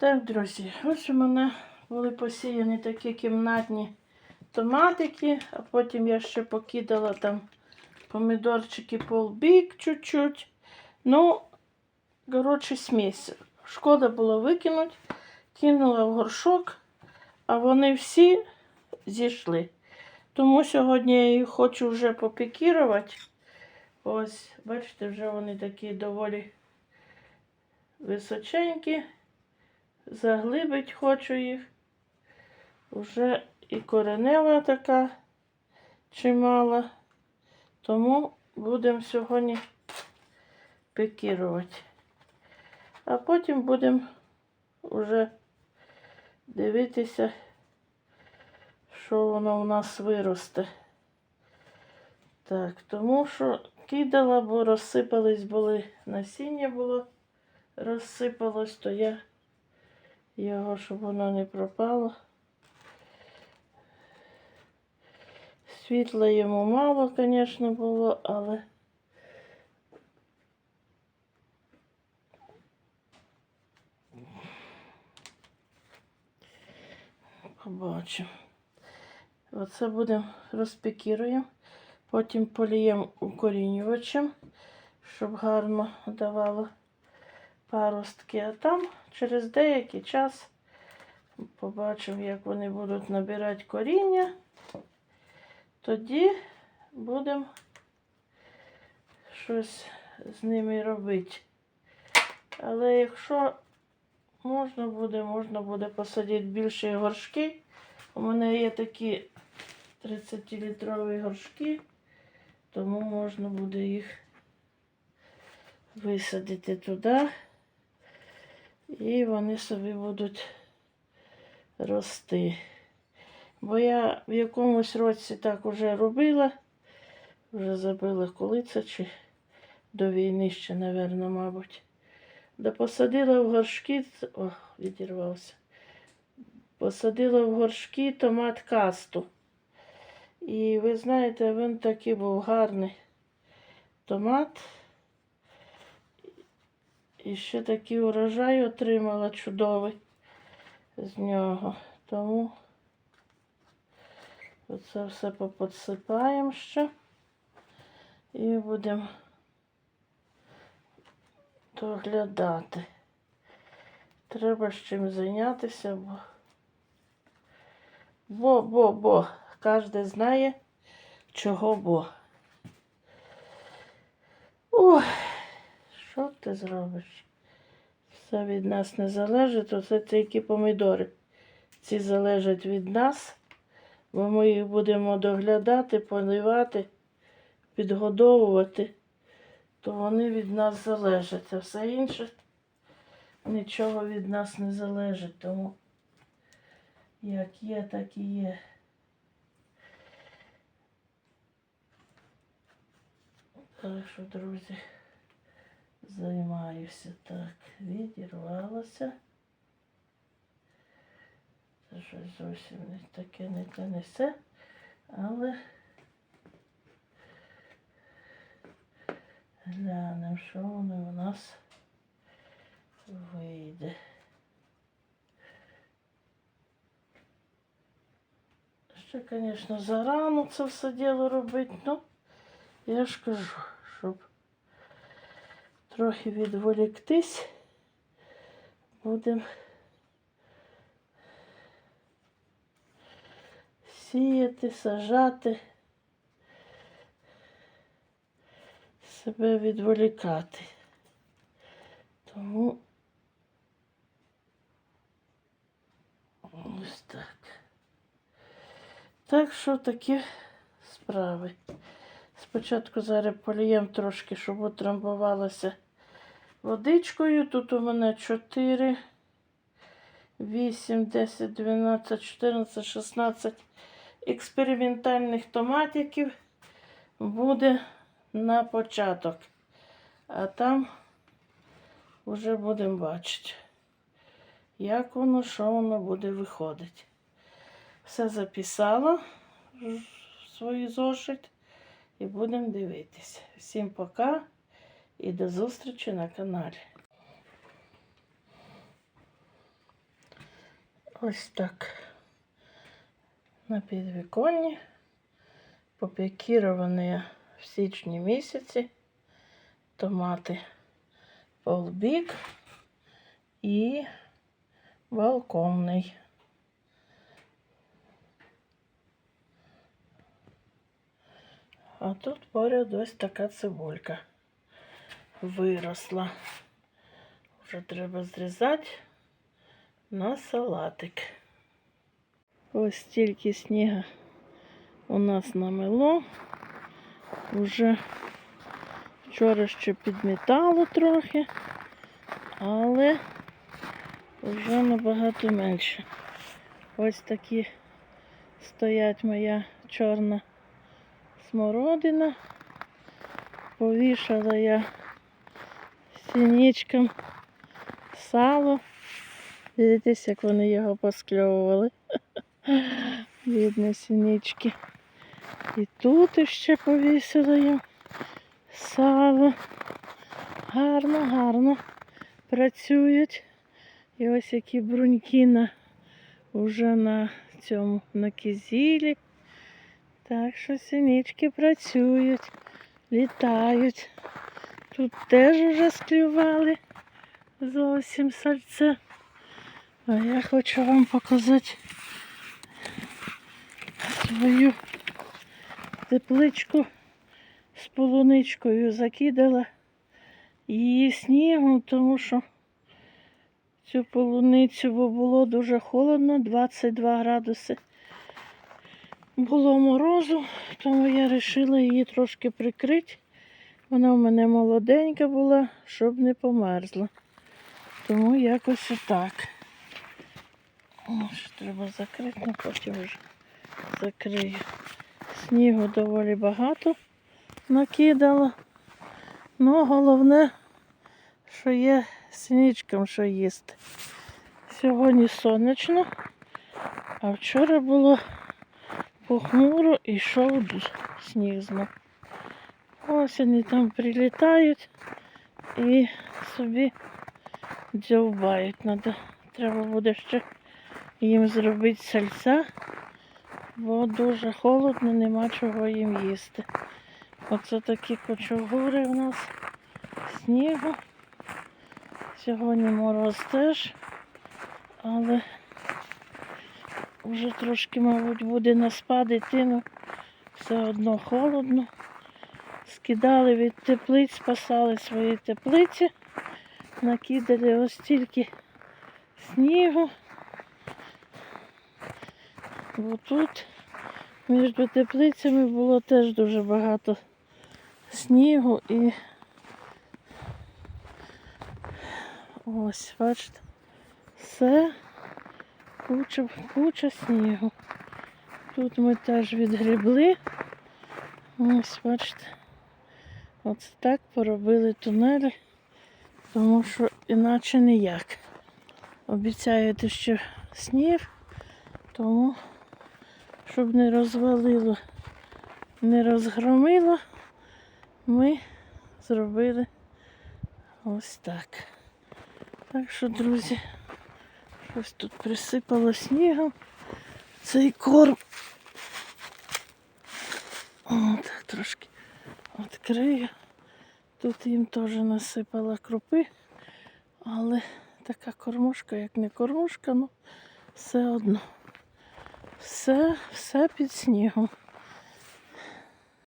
Так, друзі, ось у мене були посіяні такі кімнатні томатики, а потім я ще покидала там помідорчики полбік чуть-чуть. Ну, коротше, смесь. Шкода було викинути, кинула в горшок, а вони всі зійшли. Тому сьогодні я їх хочу вже попікірувати. Ось, бачите, вже вони такі доволі височенькі. Заглибить хочу їх. Уже і коренева така чимала. Тому будемо сьогодні пікірувати. А потім будемо вже дивитися, що воно у нас виросте. Так, тому що кидала, бо розсипались були насіння було, розсипалось, то я його, щоб воно не пропало. Світла йому мало, звісно, було, але побачимо. Оце будемо розпікіруємо, потім поліємо укорінювачем, щоб гарно давало паростки. А там через деякий час побачимо, як вони будуть набирати коріння. Тоді будемо щось з ними робити. Але якщо можна буде, можна буде посадити більші горшки. У мене є такі 30-літрові горшки, тому можна буде їх висадити туди. І вони собі будуть рости. Бо я в якомусь році так уже робила, вже забила коли це чи до війни ще, напевно, мабуть. Да посадила в горшки, о, відірвався. Посадила в горшки томат касту. І ви знаєте, він такий був гарний томат. І ще такий урожай отримала чудовий з нього. Тому оце все поподсипаємо ще і будемо доглядати. Треба з чим зайнятися, бо бо, бо, бо. Кожен знає, чого бо. Ой, що ти зробиш? Все від нас не залежить, оце тільки помідори. Ці залежать від нас, бо ми їх будемо доглядати, поливати, підгодовувати, то вони від нас залежать. А все інше нічого від нас не залежить. Тому як є, так і є. Так що, друзі, займаюся так. Відірвалася. Це щось зовсім не таке не те несе, але глянемо, що воно у нас вийде. Ще, звісно, зарано це все діло робити, ну, я ж кажу, щоб трохи відволіктись, будемо сіяти, сажати, себе відволікати. Тому ось так. Так що такі справи. Спочатку зараз полієм трошки, щоб утрамбувалося водичкою. Тут у мене 4, 8, 10, 12, 14, 16 експериментальних томатиків буде на початок. А там вже будемо бачити, як воно, що воно буде виходити. Все записала в свій зошит і будемо дивитися. Всім пока і до зустрічі на каналі. Ось так. На підвіконні. Попікіровані в січні місяці. Томати полбік і балконний. А тут поряд ось така цибулька виросла. Вже треба зрізати на салатик. Ось стільки сніга у нас намело. Уже вчора ще підмітало трохи, але вже набагато менше. Ось такі стоять моя чорна смородина. Повішала я сінічкам сало. Дивіться, як вони його поскльовували. Бідні сінічки. І тут ще повісила я сало. Гарно, гарно працюють. І ось які бруньки вже на цьому на кизілі. Так що синички працюють, літають. Тут теж вже склювали зовсім сальце. А я хочу вам показати свою тепличку з полуничкою. Закидала її снігом, тому що цю полуницю, бо було дуже холодно, 22 градуси. Було морозу, тому я вирішила її трошки прикрити. Вона в мене молоденька була, щоб не померзла. Тому якось отак. Треба закрити, ну потім вже закрию. Снігу доволі багато накидала. Ну, головне, що є синічкам, що їсти. Сьогодні сонячно, а вчора було похмуро і йшов сніг знов. Ось вони там прилітають і собі дзьовбають. Надо, треба буде ще їм зробити сальця, бо дуже холодно, нема чого їм їсти. Оце такі кочугури у нас снігу. Сьогодні мороз теж, але вже трошки, мабуть, буде на спад йти, ну все одно холодно. Скидали від теплиць, спасали свої теплиці, накидали ось стільки снігу. Бо тут між теплицями було теж дуже багато снігу і ось, бачите, все куча, куча снігу. Тут ми теж відгрібли. Ось, бачите. Ось так поробили тунелі, тому що іначе ніяк. Обіцяєте, що сніг, тому щоб не розвалило, не розгромило, ми зробили ось так. Так що, друзі, щось тут присипало снігом. Цей корм. О, так трошки відкрию. Тут їм теж насипала крупи, але така кормушка, як не кормушка, ну все одно. Все, все під снігом.